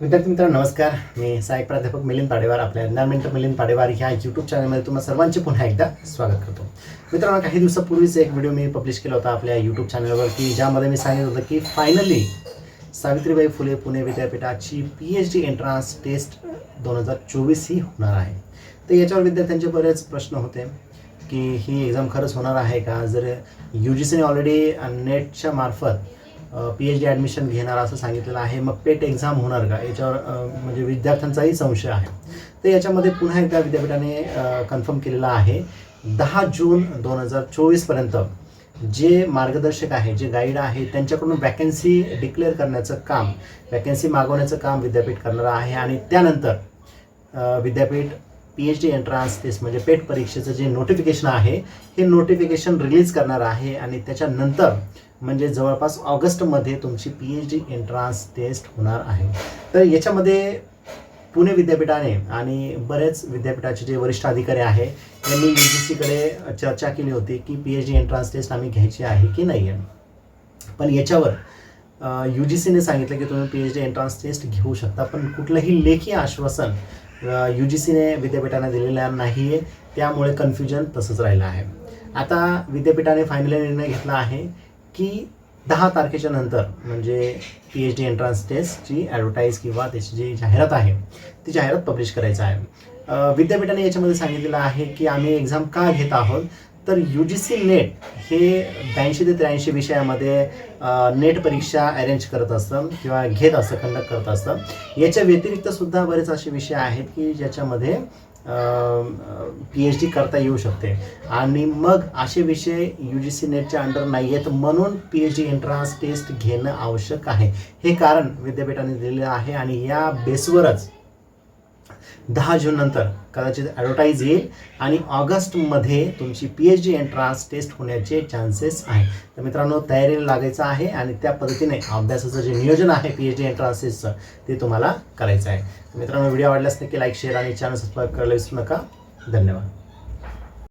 विद्यार्थी मित्रांनो नमस्कार. मी सहाय्यक प्राध्यापक मिलिंद पाडेवार आपल्या एन्व्हायरमेंट मिलिंद पाडेवार ह्या यूट्यूब चॅनलमध्ये तुम्हाला सर्वांचे पुन्हा एकदा स्वागत करतो. मित्रांनो काही दिवसापूर्वीच एक व्हिडिओ मी पब्लिश केला होता आपल्या यूट्यूब चॅनलवर की ज्यामध्ये मी सांगितलं होतं की फायनली सावित्रीबाई फुले पुणे विद्यापीठाची P H D entrance test दोन हजार चोवीस ही होणार आहे. तर याच्यावर विद्यार्थ्यांचे बरेच प्रश्न होते की ही एक्झाम खरंच होणार आहे का? जर यू जी सीने ऑलरेडी नेटच्या मार्फत पी एच डी ॲडमिशन घेणार असं सांगितलेलं आहे. मग पेट एक्झाम होणार का? याच्यावर म्हणजे विद्यार्थ्यांचाही संशय आहे. तर याच्यामध्ये पुन्हा एकदा विद्यापीठाने कन्फर्म केलेलं आहे. दहा जून दोन हजार चोवीसपर्यंत जे मार्गदर्शक आहे जे गाईड आहे त्यांच्याकडून वॅकन्सी डिक्लेअर करण्याचं काम वॅकन्सी मागवण्याचं काम विद्यापीठ करणार आहे. आणि त्यानंतर विद्यापीठ P H D entrance test म्हणजे पेट परीक्षेचं जे नोटिफिकेशन आहे हे नोटिफिकेशन रिलीज करणार आहे आणि त्याच्यानंतर म्हणजे जवळपास ऑगस्टमध्ये तुमची P H D entrance test होणार आहे. तर याच्यामध्ये पुणे विद्यापीठाने आणि बरेच विद्यापीठाचे जे वरिष्ठ अधिकारी आहे यांनी यू जी सीकडे चर्चा केली होती की P H D entrance test आम्ही घ्यायची आहे की नाही आहे पण याच्यावर यू जी सीने सांगितलं की तुम्ही P H D entrance test घेऊ शकता पण कुठलंही लेखी आश्वासन यू जी सीने विद्यापीठाने दिलेला नाही आहे त्यामुळे कन्फ्युजन तसंच राहिलं आहे. आता विद्यापीठाने फायनली निर्णय घेतला आहे की दहा तारखेच्या नंतर म्हणजे पी एच डी एंट्रान्स टेस्टची ॲडव्हर्टाईज किंवा त्याची जी जाहिरात आहे ती जाहिरात पब्लिश करायचं आहे. विद्यापीठाने याच्यामध्ये सांगितलेलं आहे की आम्ही एक्झाम का घेत आहोत? तर यू जी सी नेट हे ब्याऐंशी ते त्र्याऐंशी विषयामध्ये नेट परीक्षा अरेंज करत असतं किंवा घेत असतं कंडक्ट करत असतं. याच्या व्यतिरिक्त सुद्धा बरेच असे विषय आहेत की ज्याच्यामध्ये पी एच डी करता येऊ शकते. आणि मग असे विषय यू जी सी नेटच्या अंडर नाही आहेत म्हणून P H D entrance test घेणं आवश्यक आहे. हे कारण विद्यापीठाने दिलेलं आहे आणि या बेसवरच दहा जून नंतर. कदाचित ॲडव्हर्टाईज येईल आणि ऑगस्टमध्ये तुमची P H D entrance test होण्याचे चान्सेस आहे. तर मित्रांनो तयारीला लागायचं आहे आणि त्या पद्धतीने अभ्यासाचं जे नियोजन आहे पी एच डी एंट्रान्स टेस्टचं ते तुम्हाला करायचं आहे. मित्रांनो व्हिडिओ आवडल्यास नक्की लाईक शेअर आणि चॅनल सबस्क्राईब करायला विसरू नका. धन्यवाद.